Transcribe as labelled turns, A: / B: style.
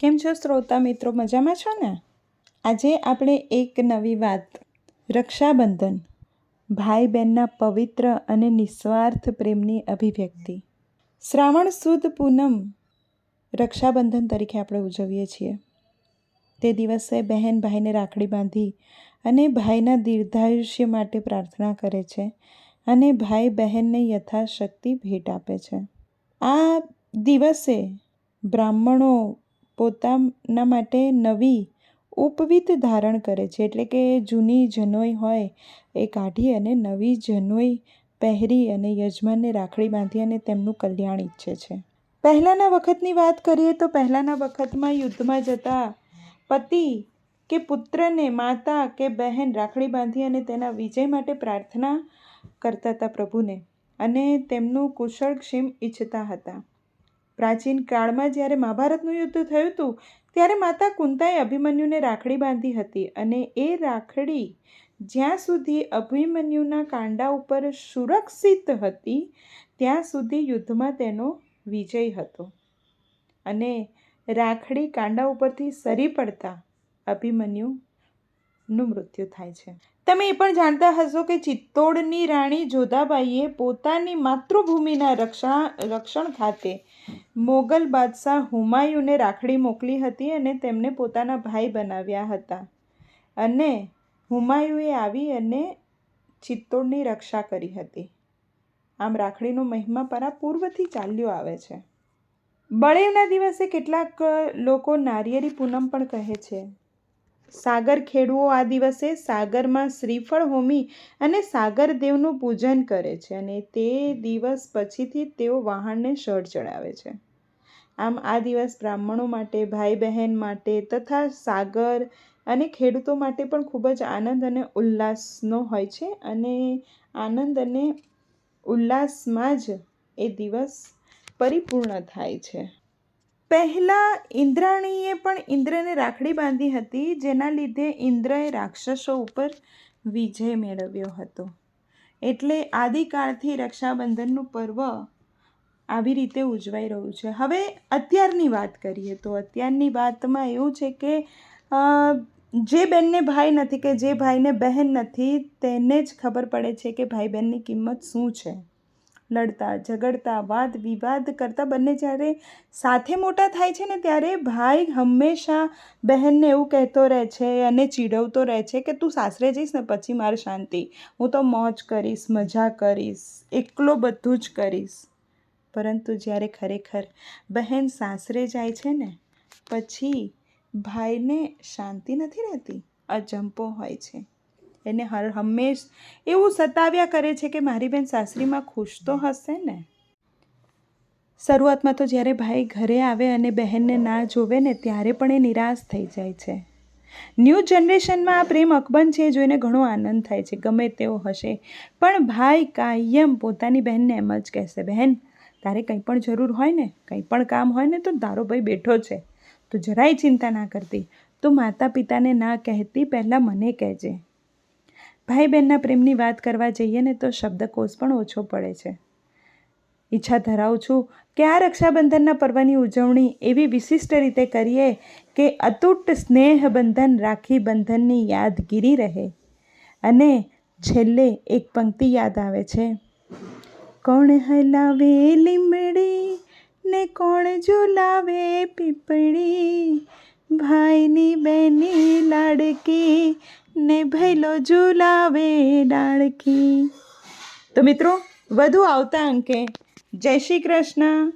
A: કેમ છો શ્રોતા મિત્રો? મજામાં છો ને? આજે આપણે એક નવી વાત. રક્ષાબંધન. ભાઈ બહેનના પવિત્ર અને નિસ્વાર્થ પ્રેમની અભિવ્યક્તિ. શ્રાવણ સુદ પૂનમ રક્ષાબંધન તરીકે આપણે ઉજવીએ છીએ. તે દિવસે બહેન ભાઈને રાખડી બાંધી અને ભાઈના દીર્ઘાયુષ્ય માટે પ્રાર્થના કરે છે અને ભાઈ બહેનને યથાશક્તિ ભેટ આપે છે. આ દિવસે બ્રાહ્મણો પોતાના માટે નવી, ઉપવીત ધારણ કરે છે. એટલે કે જૂની જનોઈ હોય, એ કાઢી અને નવી જનોઈ પહેરી અને યજમાનને રાખડી બાંધી અને તેમનું કલ્યાણ ઈચ્છે છે. પહેલાંના વખતની વાત કરીએ તો પહેલાંના વખતમાં યુદ્ધમાં જતા પતિ કે પુત્રને, માતા કે બહેન રાખડી બાંધી અને તેના વિજય માટે પ્રાર્થના કરતા હતા પ્રભુને અને તેમનું કુશળ ક્ષેમ ઈચ્છતા હતા. પ્રાચીન કાળમાં જ્યારે મહાભારતનું યુદ્ધ થયું હતું, ત્યારે માતા કુંતાએ અભિમન્યુને રાખડી બાંધી હતી અને એ રાખડી જ્યાં સુધી અભિમન્યુના કાંડા ઉપર સુરક્ષિત હતી, ત્યાં સુધી યુદ્ધમાં તેનો વિજય હતો. અને રાખડી કાંડા ઉપરથી સરી પડતા અભિમન્યુનું મૃત્યુ થાય છે. તમે એ પણ જાણતા હશો કે ચિત્તોડની રાણી જોધાબાઈએ પોતાની માતૃભૂમિના રક્ષણ રક્ષણ ખાતે મોગલ બાદશાહ હુમાયુને રાખડી મોકલી હતી અને તેમને પોતાના ભાઈ બનાવ્યા હતા. અને હુમાયુએ આવી અને ચિત્તોડની રક્ષા કરી હતી. આમ રાખડીનો મહિમા પરા પૂર્વથી ચાલ્યો આવે છે. બળેવના દિવસે કેટલાક લોકો નારિયેરી પૂનમ પણ કહે છે. સાગર ખેડૂઓ આ દિવસે સાગરમાં શ્રીફળ હોમી અને સાગર દેવનું પૂજન કરે છે અને તે દિવસ પછીથી તેઓ વાહણને શળ ચડાવે છે. આમ આ દિવસ બ્રાહ્મણો માટે ભાઈ બહેન માટે તથા સાગર અને ખેડૂતો માટે પણ ખૂબ જ આનંદ અને ઉલ્લાસનો હોય છે અને આનંદ અને ઉલ્લાસમાં જ એ દિવસ પરિપૂર્ણ થાય છે. પહેલાં ઇન્દ્રાણીએ પણ ઇન્દ્રને રાખડી બાંધી હતી, જેના લીધે ઇન્દ્રએ રાક્ષસો ઉપર વિજય મેળવ્યો હતો. એટલે આદિકાળથી રક્ષાબંધનનું પર્વ આવી રીતે ઉજવાઈ રહ્યું છે. હવે અત્યારની વાત કરીએ તો અત્યારની વાતમાં એવું છે કે જે બેનને ભાઈ નથી કે જે ભાઈને બહેન નથી, તેને જ ખબર પડે છે કે ભાઈ બહેનની કિંમત શું છે. લડતા, ઝઘડતા, વાદ, વિવાદ કરતાં બંને જ્યારે સાથે મોટા થાય છે ને ત્યારે ભાઈ હંમેશા બહેનને એવું કહેતો રહે છે અને ચીડવતો રહે છે કે તું સાસરે જઈશ ને પછી મારે શાંતિ. હું તો મોજ કરીશ, મજા કરીશ, એકલો બધું જ કરીશ. પરંતુ જ્યારે ખરેખર બહેન સાસરે જાય છે ને, પછી ભાઈને શાંતિ નથી રહેતી, અજંપો હોય છે. એને હર હંમેશ એવું સતાવ્યા કરે છે કે મારી બેન સાસરીમાં ખુશ તો હશે ને? શરૂઆતમાં તો જ્યારે ભાઈ ઘરે આવે અને બહેનને ના જોવે ને, ત્યારે પણ એ નિરાશ થઈ જાય છે. ન્યૂ જનરેશનમાં આ પ્રેમ અકબંધ છે જોઈને ઘણો આનંદ થાય છે, ગમે તેવો હશે. પણ ભાઈ કાયમ પોતાની બહેનને એમ જ કહેશે, બહેન તારે કંઈ પણ જરૂર હોય ને, કંઈ પણ કામ હોય ને, તો તારો ભાઈ બેઠો છે. તો જરાય ચિંતા ના કરતી. તો માતા પિતાને ના કહેતી પહેલાં મને કહેજે. ભાઈ બહેનના પ્રેમની વાત કરવા જઈએ ને, તો શબ્દકોશ પણ ઓછો પડે છે. ઈચ્છા ધરાવું છું કે આ રક્ષાબંધનના પર્વની ઉજવણી એવી વિશિષ્ટ રીતે કરીએ કે અતૂટ સ્નેહ બંધન રાખી બંધનની યાદગીરી રહે. અને છેલ્લે એક પંક્તિ યાદ આવે છે. કોણ હલાવે લીમડી ને કોણ ઝુલાવે પીપળી? ભાઈની બહેની લાડકી ને ભૈલો ઝુલાવે ડાળકી. તો મિત્રો, વધુ આવતા અંકે. જય શ્રી કૃષ્ણ.